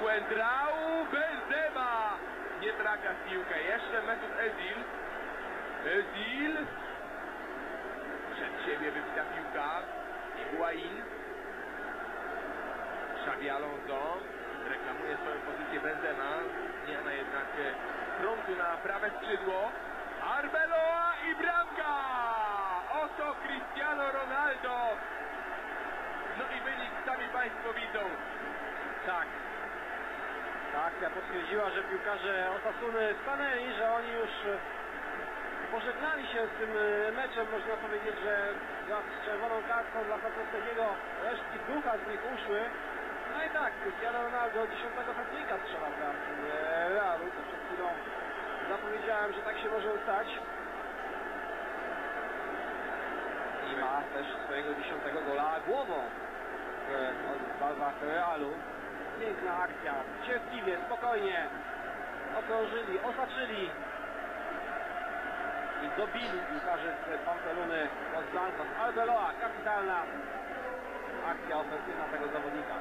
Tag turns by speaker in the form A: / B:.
A: Quendrau Benzema! Nie trafia w piłkę. Jeszcze Mesut Ezil. Ezil. Przed siebie wybita piłka. Higuain. Xavi Alonso. Reklamuje swoją pozycję Benzema. Zmiana jednak e, frontu na prawe skrzydło. Arbeloa i bramka! Oto Cristiano Ronaldo. No i wynik sami Państwo widzą.
B: Tak. Ta akcja potwierdziła, że piłkarze Osasuny stanęli, że oni już e, pożegnali się z tym e, meczem. Można powiedzieć, że za czerwoną kartką dla Patrockiego resztki ducha z nich uszły. No i tak, Cristiano Ronaldo 10 hatryka strzela dla Realu, to przed chwilą zapowiedziałem, że tak się może stać. I ma też swojego 10 gola głową w barwach Realu. Piękna akcja, cierpliwie, spokojnie okrążyli, osaczyli i dobili piłkarzy z Pampeluny od Blancos. Arbeloa, kapitalna akcja ofensywna tego zawodnika.